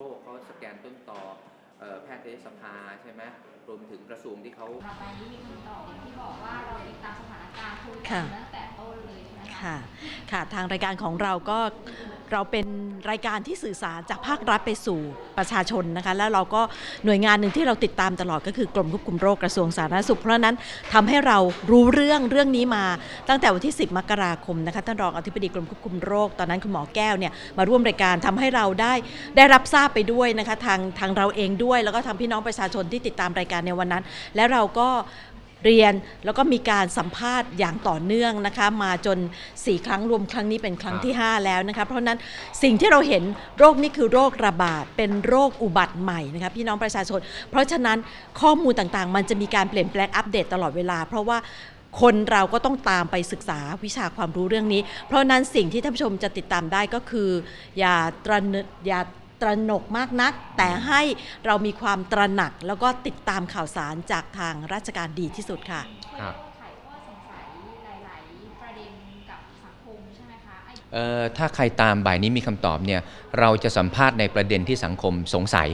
โรคเขาสแกนต้นต่อเอ่อแพทยสภาใช่ไหมรวมถึงกระทรวงที่เขาต่อไปนี้มีคำตอบอย่างที่บอกว่าเราติดตามสถานการณ์โควิดค่ะตั้งแต่ต้นเลยใช่ไหมคะค่ะ ค่ะ ทางรายการของเราก็ เราเป็นรายการที่สื่อสารจากภาครัฐไปสู่ประชาชนนะคะ แล้วเราก็หน่วยงานหนึ่งที่เราติดตามตลอดก็คือกรมควบคุมโรคกระทรวงสาธารณสุข เพราะนั้นทำให้เรารู้เรื่องเรื่องนี้มาตั้งแต่วันที่ 10 มกราคมนะคะท่านรองอธิบดีกรมควบคุมโรค ตอนนั้นคุณหมอแก้วเนี่ยมาร่วมรายการทำให้เราได้ได้รับทราบไปด้วยนะคะทางทางเราเองด้วย แล้วก็ทางพี่น้องประชาชนที่ติดตามรายการในวันนั้น และเราก็ เรียนแล้วก็มีการสัมภาษณ์อย่างต่อเนื่องนะคะ มาจน 4 ครั้งรวมครั้งนี้เป็นครั้งที่ 5 แล้วนะคะ เพราะฉะนั้นสิ่งที่เราเห็นโรคนี้คือโรคระบาดเป็นโรคอุบัติใหม่นะคะพี่น้องประชาชน เพราะฉะนั้นข้อมูลต่างๆ มันจะมีการเปลี่ยนแปลงอัปเดตตลอดเวลา เพราะว่าคนเราก็ต้องตามไปศึกษาวิชาความรู้เรื่องนี้ เพราะฉะนั้นสิ่งที่ท่านผู้ชมจะติดตามได้ก็คือ อย่าตระหนกอย่า ตระหนกมากนัก แต่ให้เรามีความตระหนัก แล้วก็ติดตามข่าวสารจากทางราชการดีที่สุดค่ะครับไขข้อสงสัยหลายๆประเด็นกับสังคมใช่ไหมคะไอ้เอ่อถ้าใครตามบ่ายนี้มีคำตอบเนี่ยเราจะสัมภาษณ์ในประเด็นที่สังคมสงสัย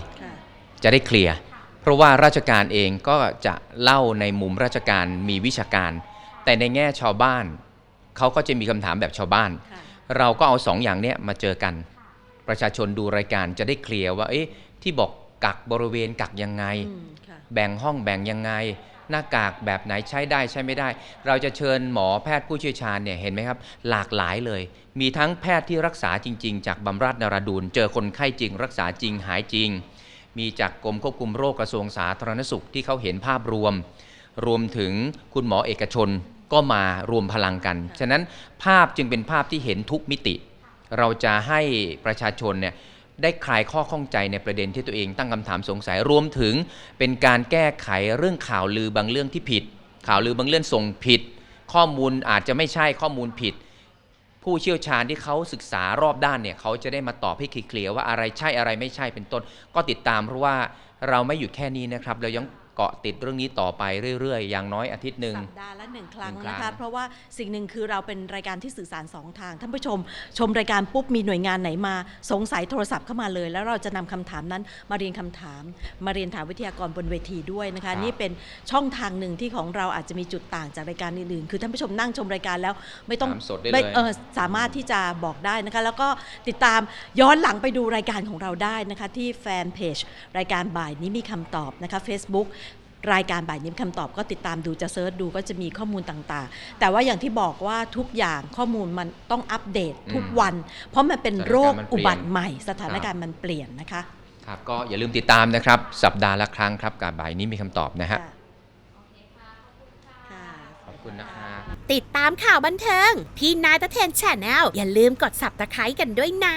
จะได้เคลียร์เพราะว่าราชการเองก็จะเล่าในมุมราชการมีวิชาการ แต่ในแง่ชาวบ้านเขาก็จะมีคำถามแบบชาวบ้าน เราก็เอาสองอย่างเนี้ยมาเจอกัน ประชาชนดูรายการจะได้เคลียร์ว่าเอ๊ะที่บอกกักบริเวณกักยังไงอืมค่ะแบ่งห้องแบ่งยังไง หน้ากากแบบไหนใช้ได้ใช้ไม่ได้ เราจะเชิญหมอแพทย์ผู้เชี่ยวชาญเนี่ยเห็นไหมครับ หลากหลายเลย มีทั้งแพทย์ที่รักษาจริง ๆ จากบำราศนราดูลเจอคนไข้จริง รักษาจริงหายจริง มีจากกรมควบคุมโรคกระทรวงสาธารณสุขที่เขาเห็นภาพรวม รวมถึงคุณหมอเอกชนก็มารวมพลังกัน ฉะนั้นภาพจึงเป็นภาพที่เห็นทุกมิติ เราจะให้ประชาชนเนี่ยได้คลายข้อข้องใจในประเด็นที่ตัวเองตั้งคำถามสงสัยรวมถึงเป็นการแก้ไขเรื่องข่าวลือบางเรื่องที่ผิด ข่าวลือบางเรื่องส่งผิด ข้อมูลอาจจะไม่ใช่ข้อมูลผิด ผู้เชี่ยวชาญที่เขาศึกษารอบด้านเนี่ยเขาจะได้มาตอบให้เคลียร์ว่าอะไรใช่อะไรไม่ใช่เป็นต้น ก็ติดตามเพราะว่าเราไม่หยุดแค่นี้นะครับเรายัง เกาะติดเรื่องนี้ต่อไปเรื่อยๆ อย่างน้อยอาทิตย์หนึ่งสัปดาห์ละหนึ่งครั้งหนึ่งครั้นะงคะ เพราะว่าสิ่งหนึ่งคือเราเป็นรายการที่สื่อสารสองทาง ท่านผู้ชม ชมรายการปุ๊บมีหน่วยงานไหนมา สงสัยโทรศัพท์เข้ามาเลย แล้วเราจะนำคำถามนั้นมาเรียนคำถาม มาเรียนถามวิทยากรบนเวทีด้วยนะคะ นี่เป็นช่องทางหนึ่งที่ของเราอาจจะมีจุดต่างจากรายการอื่นๆ คือท่านผู้ชมนั่งชมรายการแล้วไม่ต้องถามสดได้ไม่เลยเออสามารถที่จะบอกได้นะคะ แล้วก็ติดตามย้อนหลังไปดูรายการของเราได้นะคะที่แฟนเพจรายการบ่ายนี้มีคำตอบนะคะ Facebook รายการบ่ายนี้มีคำตอบก็ติดตามดูจะเซิร์ชดูก็จะมีข้อมูลต่างๆ แต่ว่าอย่างที่บอกว่าทุกอย่างข้อมูลมันต้องอัปเดตทุกวัน เพราะมันเป็นโรคอุบัติใหม่ สถานการณ์มันเปลี่ยนนะคะครับก็อย่าลืมติดตามนะครับ สัปดาห์ละครั้งครับกับบ่ายนี้มีคำตอบนะฮะค่ะขอบคุณนะครับติดตามข่าวบันเทิง พี่นายตะเทนแชนแนลอย่าลืมกด subscribe กันด้วยนะ